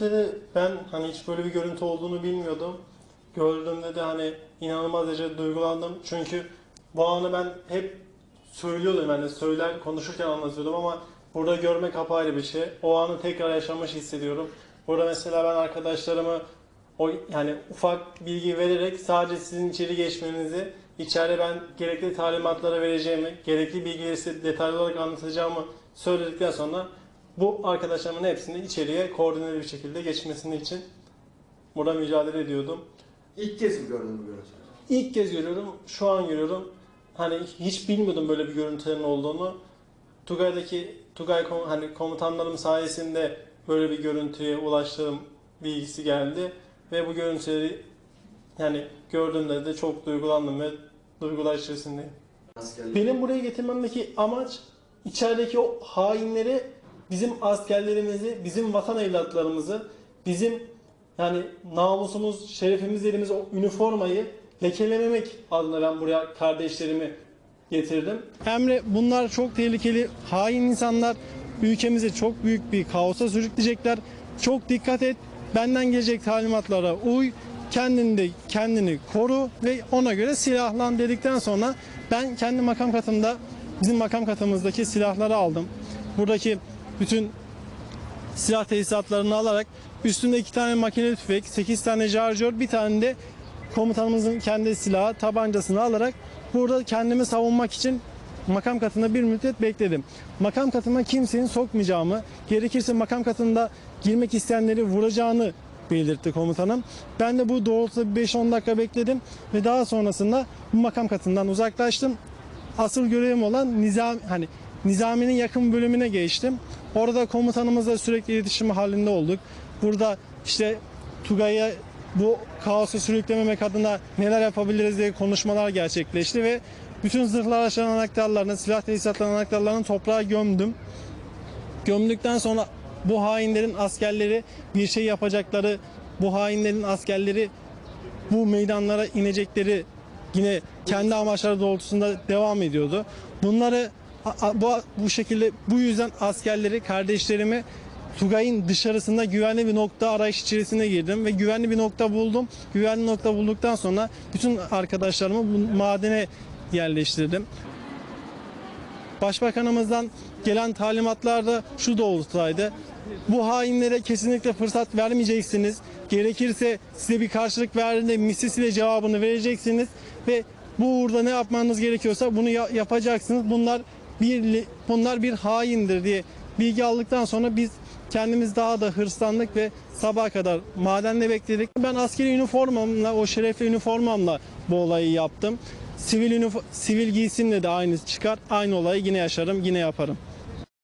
Görüntüde ben hani hiç böyle bir görüntü olduğunu bilmiyordum. Gördüğümde de hani inanılmaz derece duygulandım. Çünkü bu anı ben hep söylüyordum yani söyler konuşurken anlatıyordum ama burada görmek apayrı bir şey. O anı tekrar yaşamış hissediyorum. Burada mesela ben arkadaşlarımı o yani ufak bilgi vererek sadece sizin içeri geçmenizi, içeride ben gerekli talimatları vereceğimi, gerekli bilgileri detaylı olarak anlatacağımı söyledikten sonra bu arkadaşlarımın hepsini içeriye koordineli bir şekilde geçmesini için burada mücadele ediyordum. İlk kez mi gördün bu görüntüleri? İlk kez görüyorum, şu an görüyorum. Hani hiç bilmiyordum böyle bir görüntülerin olduğunu. Tugay'daki Tugay kom- hani komutanlarım sayesinde böyle bir görüntüye ulaştığım bilgisi geldi ve bu görüntüleri yani gördüğümde de çok duygulandım ve duygular içerisindeyim. Askerlik. Benim buraya getirmemdeki amaç içerideki o hainleri bizim askerlerimizi, bizim vatan evlatlarımızı, bizim yani namusumuz, şerefimiz dediğimiz o üniformayı lekelememek adına ben buraya kardeşlerimi getirdim. Emre bunlar çok tehlikeli, hain insanlar. Ülkemizi çok büyük bir kaosa sürükleyecekler. Çok dikkat et. Benden gelecek talimatlara uy. Kendini de kendini koru ve ona göre silahlan dedikten sonra ben kendi makam katımda bizim makam katımızdaki silahları aldım. Buradaki bütün silah tesisatlarını alarak üstünde iki tane makineli tüfek, 8 tane şarjör, bir tane de komutanımızın kendi silahı, tabancasını alarak burada kendimi savunmak için makam katında bir müddet bekledim. Makam katına kimsenin sokmayacağımı, gerekirse makam katında girmek isteyenleri vuracağını belirtti komutanım. Ben de bu doğrultuda bir 5-10 dakika bekledim ve daha sonrasında bu makam katından uzaklaştım. Asıl görevim olan nizam hani Nizami'nin yakın bölümüne geçtim. Orada komutanımızla sürekli iletişim halinde olduk. Burada işte Tugay'a bu kaosu sürüklememek adına neler yapabiliriz diye konuşmalar gerçekleşti ve bütün zırhlı araçların anahtarlarını, silah tesisatlarının anahtarlarını toprağa gömdüm. Gömdükten sonra bu hainlerin askerleri bir şey yapacakları, bu hainlerin askerleri bu meydanlara inecekleri yine kendi amaçları doğrultusunda devam ediyordu. Bunları bu, bu şekilde bu yüzden askerleri, kardeşlerimi Tugay'ın dışarısında güvenli bir nokta arayış içerisine girdim ve güvenli bir nokta buldum. Güvenli nokta bulduktan sonra bütün arkadaşlarımı bu madene yerleştirdim. Başbakanımızdan gelen talimatlar da şu doğrultudaydı. Bu hainlere kesinlikle fırsat vermeyeceksiniz. Gerekirse size bir karşılık verdiğinde mislisiyle cevabını vereceksiniz ve bu uğurda ne yapmanız gerekiyorsa bunu ya- yapacaksınız. Bunlar bir bunlar bir haindir diye bilgi aldıktan sonra biz kendimiz daha da hırslandık ve sabaha kadar madende bekledik. Ben askeri üniformamla, o şerefli üniformamla bu olayı yaptım. Sivil, sivil giysimle de aynı çıkar. Aynı olayı yine yaşarım, yine yaparım.